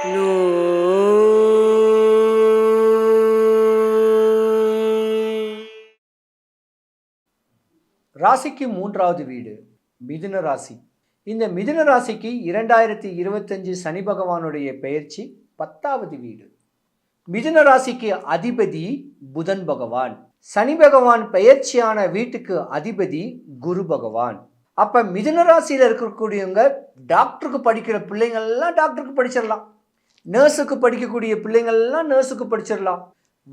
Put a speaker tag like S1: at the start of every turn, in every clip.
S1: ராசிக்கு மூன்றாவது வீடு மிதுன ராசி. இந்த மிதுன ராசிக்கு இரண்டாயிரத்தி இருபத்தஞ்சு சனி பகவானுடைய பெயர்ச்சி பத்தாவது வீடு. மிதுன ராசிக்கு அதிபதி புதன் பகவான். சனி பகவான் பெயர்ச்சியான வீட்டுக்கு அதிபதி குரு பகவான். அப்ப மிதுன ராசியில் இருக்கக்கூடியவங்க டாக்டருக்கு படிக்கிற பிள்ளைங்கள்லாம் டாக்டருக்கு படிச்சிடலாம். நர்ஸுக்கு படிக்கக்கூடிய பிள்ளைங்கள்லாம் நர்ஸுக்கு படிச்சிடலாம்.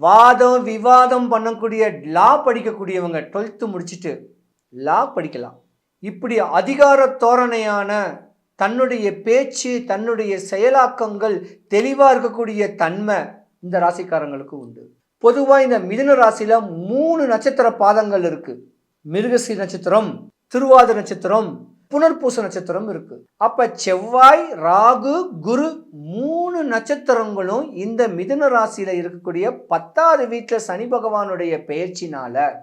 S1: வாதம் விவாதம் பண்ணக்கூடிய லா படிக்கக்கூடியவங்க டுவெல்த்து முடிச்சுட்டு லா படிக்கலாம். இப்படி அதிகார தோரணையான தன்னுடைய பேச்சு தன்னுடைய செயலாக்கங்கள் தெளிவாக இருக்கக்கூடிய தன்மை இந்த ராசிக்காரங்களுக்கு உண்டு. பொதுவாக இந்த மிதுன ராசியில் மூணு நட்சத்திர பாதங்கள் இருக்குது மிருகசி நட்சத்திரம் திருவாத நட்சத்திரம் புனர்பூச நட்சத்திரம் இருக்குது அப்போ செவ்வாய் ராகு குரு மூணு நட்சத்திரங்களும் இந்த மிதுன ராசியில் இருக்கக்கூடிய பத்தாவது வீட்டில் சனி பகவானுடைய பெயர்ச்சினால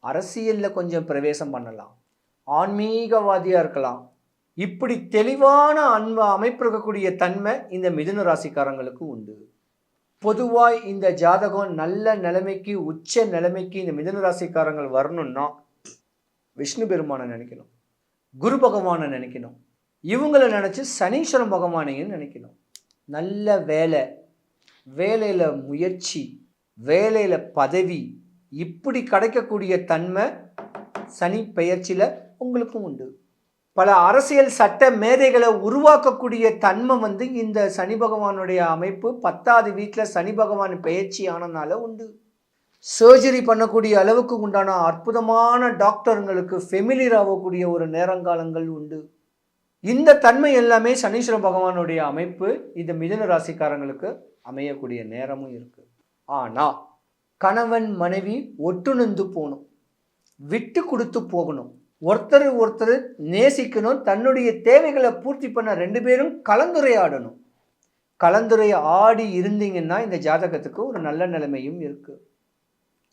S1: அரசியலில் கொஞ்சம் பிரவேசம் பண்ணலாம். ஆன்மீகவாதியாக இருக்கலாம். இப்படி தெளிவான அன்பு அமைப்பு இருக்கக்கூடிய தன்மை இந்த மிதுன ராசிக்காரங்களுக்கு உண்டு. பொதுவாக இந்த ஜாதகம் நல்ல நிலைமைக்கு உச்ச நிலைமைக்கு இந்த மிதுன ராசிக்காரங்கள் வரணும்னா விஷ்ணு பெருமானை நினைக்கணும். குரு பகவானை நினைக்கணும். இவங்களை நினச்சி சனீஸ்வரன் பகவானையும் நினைக்கணும். நல்ல வேலை வேலையில் முயற்சி வேலையில் பதவி இப்படி கிடைக்கக்கூடிய தன்மை சனி பெயர்ச்சியில் உங்களுக்கும் உண்டு. பல அரசியல் சட்ட மேதைகளை உருவாக்கக்கூடிய தன்மை வந்து இந்த சனி பகவானுடைய அமைப்பு பத்தாவது வீட்டில் சனி பகவான் பெயர்ச்சி ஆனதுனால உண்டு. சர்ஜரி பண்ணக்கூடிய அளவுக்கு உண்டான அற்புதமான டாக்டருங்களுக்கு ஃபெமிலியர் ஆகக்கூடிய ஒரு நேரங்காலங்கள் உண்டு. இந்த தன்மை எல்லாமே சனீஸ்வர பகவானுடைய அமைப்பு இந்த மிதுன ராசிக்காரங்களுக்கு அமையக்கூடிய நேரமும் இருக்குது ஆனால் கணவன் மனைவி ஒட்டுணர்ந்து போகணும். விட்டு கொடுத்து போகணும். ஒருத்தர் ஒருத்தர் நேசிக்கணும். தன்னுடைய தேவைகளை பூர்த்தி பண்ண ரெண்டு பேரும் கலந்துரையாடணும். கலந்துரை ஆடி இருந்தீங்கன்னா இந்த ஜாதகத்துக்கு ஒரு நல்ல நிலைமையும் இருக்குது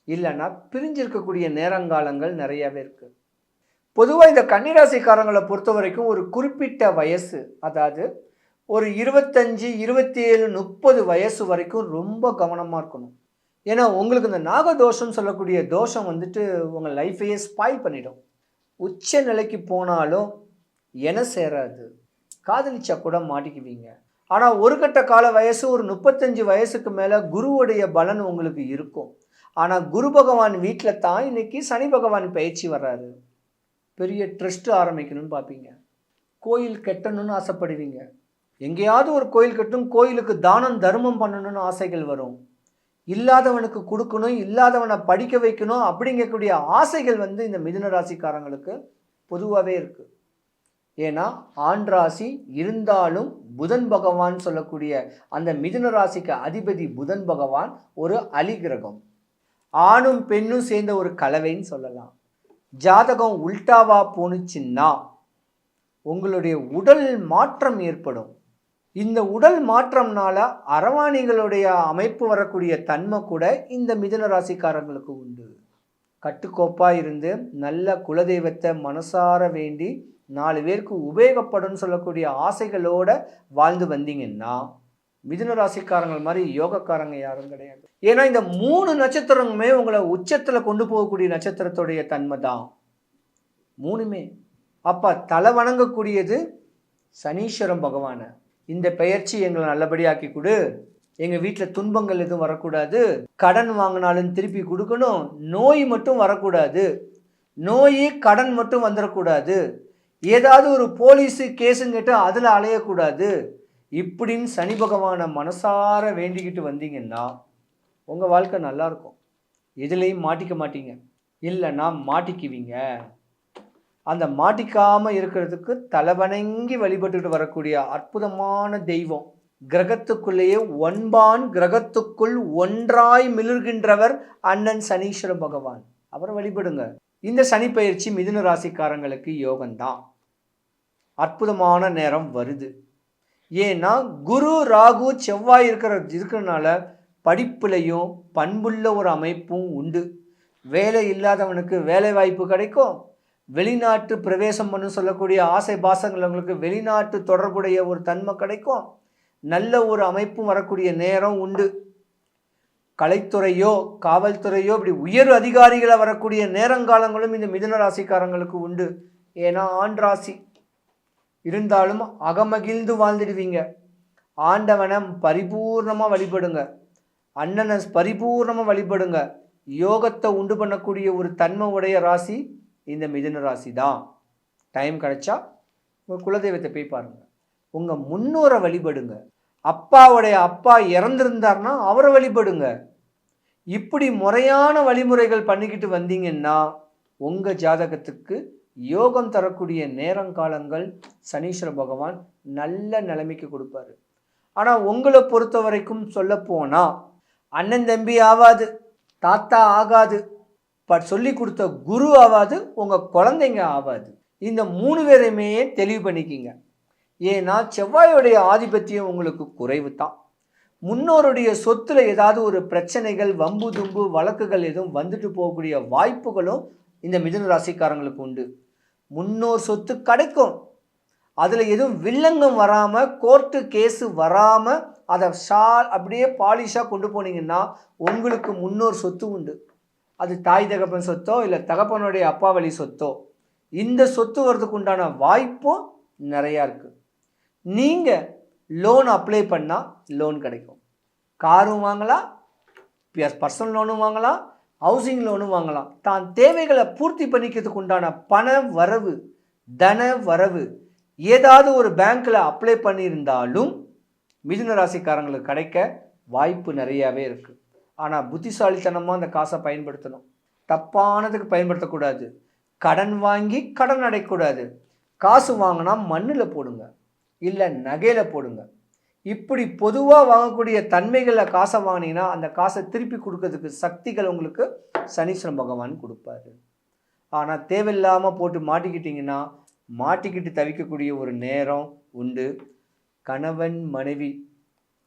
S1: இல்லைன்னா பிரிஞ்சிருக்கக்கூடிய நேரங்காலங்கள் நிறையாவே இருக்குது பொதுவாக இந்த கன்னிராசிக்காரங்களை பொறுத்த வரைக்கும் ஒரு குறிப்பிட்ட வயசு அதாவது ஒரு இருபத்தஞ்சு இருபத்தி ஏழு முப்பது வயசு வரைக்கும் ரொம்ப கவனமாக இருக்கணும். ஏன்னா உங்களுக்கு இந்த நாகதோஷம் சொல்லக்கூடிய தோஷம் வந்துட்டு உங்கள் லைஃப்பையே ஸ்பாயில் பண்ணிடும். உச்ச நிலைக்கு போனாலும் என சேராது. காதலிச்சா கூட மாட்டிக்குவீங்க. ஆனால் ஒரு கட்ட கால வயசு ஒரு முப்பத்தஞ்சு வயசுக்கு மேலே குருவுடைய பலன் உங்களுக்கு இருக்கும். ஆனால் குரு பகவான் வீட்டில் தான் இன்னைக்கு சனி பகவான் பயிற்சி வர்றாரு. பெரிய ட்ரஸ்ட்டு ஆரம்பிக்கணும்னு பார்ப்பீங்க. கோயில் கட்டணும்னு ஆசைப்படுவீங்க. எங்கேயாவது ஒரு கோயில் கட்டும் கோயிலுக்கு தானம் தர்மம் பண்ணணும்னு ஆசைகள் வரும். இல்லாதவனுக்கு கொடுக்கணும் இல்லாதவனை படிக்க வைக்கணும் அப்படிங்கக்கூடிய ஆசைகள் வந்து இந்த மிதுன ராசிக்காரங்களுக்கு பொதுவாகவே இருக்குது ஏன்னா ஆண் ராசி இருந்தாலும் புதன் பகவான் சொல்லக்கூடிய அந்த மிதுன ராசிக்கு அதிபதி புதன் பகவான் ஒரு அலிகிரகம் ஆணும் பெண்ணும் சேர்ந்த ஒரு கலவைன்னு சொல்லலாம். ஜாதகம் உல்டாவா போணுச்சுன்னா உங்களுடைய உடல் மாற்றம் ஏற்படும். இந்த உடல் மாற்றம்னால அரவாணிகளுடைய அமைப்பு வரக்கூடிய தன்மை கூட இந்த மிதன ராசிக்காரங்களுக்கு உண்டு. கட்டுக்கோப்பாக இருந்து நல்ல குலதெய்வத்தை மனசார வேண்டி நாலு பேருக்கு உபயோகப்படும் சொல்லக்கூடிய ஆசைகளோட வாழ்ந்து வந்தீங்கன்னா மிதுன ராசிக்காரங்கள் மாதிரி யோகக்காரங்க யாரும் கிடையாது. ஏன்னா இந்த மூணு நட்சத்திரங்களுமே உங்களை உச்சத்தில் கொண்டு போகக்கூடிய நட்சத்திரத்துடைய தன்மை தான். மூணுமே. அப்போ தலை வணங்கக்கூடியது சனீஸ்வரம் பகவானை. இந்த பெயர்ச்சி எங்களை நல்லபடியாக்கி கொடு. எங்கள் வீட்டில் துன்பங்கள் எதுவும் வரக்கூடாது. கடன் வாங்கினாலும் திருப்பி கொடுக்கணும். நோய் மட்டும் வரக்கூடாது. நோய் கடன் மட்டும் வந்துடக்கூடாது ஏதாவது ஒரு போலீஸு கேஸுங்கிட்ட அதில் அலையக்கூடாது. இப்படின்னு சனி பகவானை மனசார வேண்டிக்கிட்டு வந்தீங்கன்னா உங்கள் வாழ்க்கை நல்லாயிருக்கும் எதுலேயும் மாட்டிக்க மாட்டீங்க. இல்லைன்னா மாட்டிக்குவீங்க. அந்த மாட்டிக்காமல் இருக்கிறதுக்கு தலைவணங்கி வழிபட்டுட்டு வரக்கூடிய அற்புதமான தெய்வம் கிரகத்துக்குள்ளேயே ஒன்பான் கிரகத்துக்குள் ஒன்றாய் மிளர்கின்றவர் அண்ணன் சனீஸ்வர பகவான். அவரை வழிபடுங்க. இந்த சனி பயிற்சி மிதுன ராசிக்காரங்களுக்கு யோகம்தான். அற்புதமான நேரம் வருது. ஏன்னா குரு ராகு செவ்வாய் இருக்கிற இருக்கிறனால படிப்புலையும் பண்புள்ள ஒரு அமைப்பும் உண்டு. வேலை இல்லாதவனுக்கு வேலை வாய்ப்பு கிடைக்கும். வெளிநாட்டு பிரவேசம் பண்ணு சொல்லக்கூடிய ஆசை பாசங்கள் அவங்களுக்கு வெளிநாட்டு தொடர்புடைய ஒரு தன்மை கிடைக்கும். நல்ல ஒரு அமைப்பும் வரக்கூடிய நேரம் உண்டு. கலைத்துறையோ காவல்துறையோ இப்படி உயர் அதிகாரிகளை வரக்கூடிய நேரங்காலங்களும் இந்த மிதுன ராசிக்காரங்களுக்கு உண்டு. ஏன்னா ஆண் ராசி. இருந்தாலும் அகமகிழ்ந்து வாழ்ந்துடுவீங்க. ஆண்டவனை பரிபூர்ணமாக வழிபடுங்க. அண்ணனை பரிபூர்ணமாக வழிபடுங்க. யோகத்தை உண்டு பண்ணக்கூடிய ஒரு தன்மை உடைய ராசி இந்த மிதுன ராசி தான் டைம் கிடைச்சா உங்கள் குலதெய்வத்தை போய் பாருங்கள் உங்கள் முன்னோரை வழிபடுங்க. அப்பாவுடைய அப்பா இறந்துருந்தார்னா அவரை வழிபடுங்க. இப்படி முறையான வழிமுறைகள் பண்ணிக்கிட்டு வந்தீங்கன்னா உங்கள் ஜாதகத்துக்கு யோகம் தரக்கூடிய நேரங்காலங்கள் சனீஸ்வர பகவான் நல்ல நிலைமைக்கு கொடுப்பாரு. ஆனால் உங்களை பொறுத்த வரைக்கும் சொல்ல போனால் அண்ணன் தம்பி ஆகாது தாத்தா ஆகாது ப சொல்லி கொடுத்த குரு ஆகாது உங்கள் குழந்தைங்க ஆகாது இந்த மூணு பேரையுமே தெளிவு பண்ணிக்கிங்க. ஏன்னா செவ்வாயுடைய ஆதிபத்தியம் உங்களுக்கு குறைவு தான். முன்னோருடைய சொத்துல ஏதாவது ஒரு பிரச்சனைகள் வம்பு தும்பு வழக்குகள் எதுவும் வந்துட்டு போகக்கூடிய வாய்ப்புகளும் இந்த மிதுன ராசிக்காரங்களுக்கு உண்டு. முன்னோர் சொத்து கிடைக்கும். அதில் எதுவும் வில்லங்கம் வராமல் கோர்ட்டு கேஸு வராமல் அதை ஷால் அப்படியே பாலிஷாக கொண்டு போனீங்கன்னா உங்களுக்கு முன்னோர் சொத்து உண்டு. அது தாய் தகப்பன் சொத்தோ இல்லை தகப்பனுடைய அப்பா வழி சொத்தோ. இந்த சொத்து வர்றதுக்கு உண்டான வாய்ப்பும் நிறையா இருக்குது நீங்கள் லோன் அப்ளை பண்ணால் லோன் கிடைக்கும். காரும் வாங்கலாம் பர்சனல் லோனும் வாங்கலாம் ஹவுசிங் லோனும் வாங்கலாம். தான் தேவைகளை பூர்த்தி பண்ணிக்கிறதுக்கு உண்டான பண வரவு தன வரவு ஏதாவது ஒரு பேங்க்கில் அப்ளை பண்ணியிருந்தாலும் மிதுன ராசிக்காரங்களுக்கு கிடைக்க வாய்ப்பு நிறையாவே இருக்குது ஆனால் புத்திசாலித்தனமாக அந்த காசை பயன்படுத்தணும். தப்பானதுக்கு பயன்படுத்தக்கூடாது. கடன் வாங்கி கடன் அடையக்கூடாது. காசு வாங்கினா மண்ணில் போடுங்க. இல்லை நகையில் போடுங்க. இப்படி பொதுவாக வாங்கக்கூடிய தன்மைகளில் காசை வாங்கினீங்கன்னா அந்த காசை திருப்பி கொடுக்கறதுக்கு சக்திகள் உங்களுக்கு சனீஸ்வரன் பகவான் கொடுப்பாரு. ஆனால் தேவையில்லாமல் போட்டு மாட்டிக்கிட்டிங்கன்னா மாட்டிக்கிட்டு தவிக்கக்கூடிய ஒரு நேரம் உண்டு. கணவன் மனைவி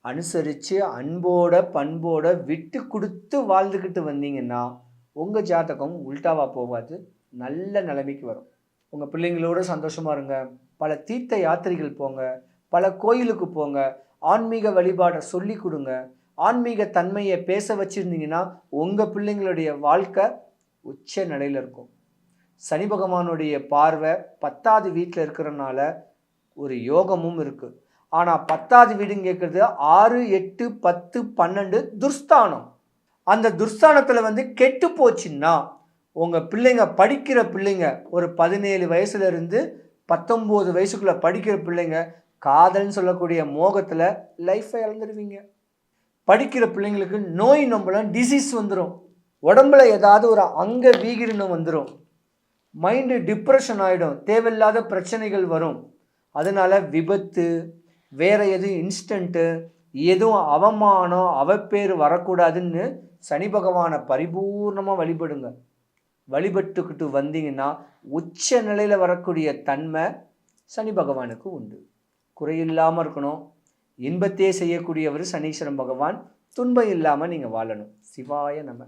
S1: அனுசரித்து அன்போட பண்போட விட்டு கொடுத்து வாழ்ந்துக்கிட்டு வந்தீங்கன்னா உங்கள் ஜாதகம் உல்டாவாக போகாது. நல்ல நிலைமைக்கு வரும். உங்கள் பிள்ளைங்களோட சந்தோஷமாக இருங்க. பல தீர்த்த யாத்திரைகள் போங்க. பல கோயிலுக்கு போங்க. ஆன்மீக வழிபாடை சொல்லி கொடுங்க. ஆன்மீக தன்மையை பேச வச்சுருந்தீங்கன்னா உங்கள் பிள்ளைங்களுடைய வாழ்க்கை உச்ச நிலையில் இருக்கும். சனி பகவானுடைய பார்வை பத்தாவது வீட்டில் இருக்கிறனால ஒரு யோகமும் இருக்குது ஆனால் பத்தாவது வீடுன்னு கேட்குறது ஆறு எட்டு பத்து பன்னெண்டு துர்ஸ்தானம். அந்த துர்ஸ்தானத்தில் வந்து கெட்டு போச்சுன்னா உங்கள் பிள்ளைங்க படிக்கிற பிள்ளைங்க ஒரு பதினேழு வயசுலேருந்து பத்தொம்போது வயசுக்குள்ளே படிக்கிற பிள்ளைங்க காதல்னு சொல்லக்கூடிய மோகத்தில் லைஃப்பை இழந்துடுவீங்க படிக்கிற பிள்ளைங்களுக்கு நோய் நம்பலாம் டிசீஸ் வந்துடும் உடம்புல ஏதாவது ஒரு அங்க வீகிரணம் வந்துடும் மைண்டு டிப்ரெஷன் ஆகிடும் தேவையில்லாத பிரச்சனைகள் வரும். அதனால் விபத்து வேறு எதுவும் இன்ஸ்டண்ட்டு எதுவும் அவமானம் அவப்பேர் வரக்கூடாதுன்னு சனி பகவானை பரிபூர்ணமாக வழிபடுங்க. வழிபட்டுக்கிட்டு வந்தீங்கன்னா உச்ச நிலையில் வரக்கூடிய தன்மை சனி பகவானுக்கு உண்டு. குறையில்லாமல் இருக்கணும். இன்பத்தையே செய்யக்கூடியவர் சனீஸ்வரன் பகவான். துன்பம் இல்லாமல் நீங்கள் வாழணும். சிவாய நம்ம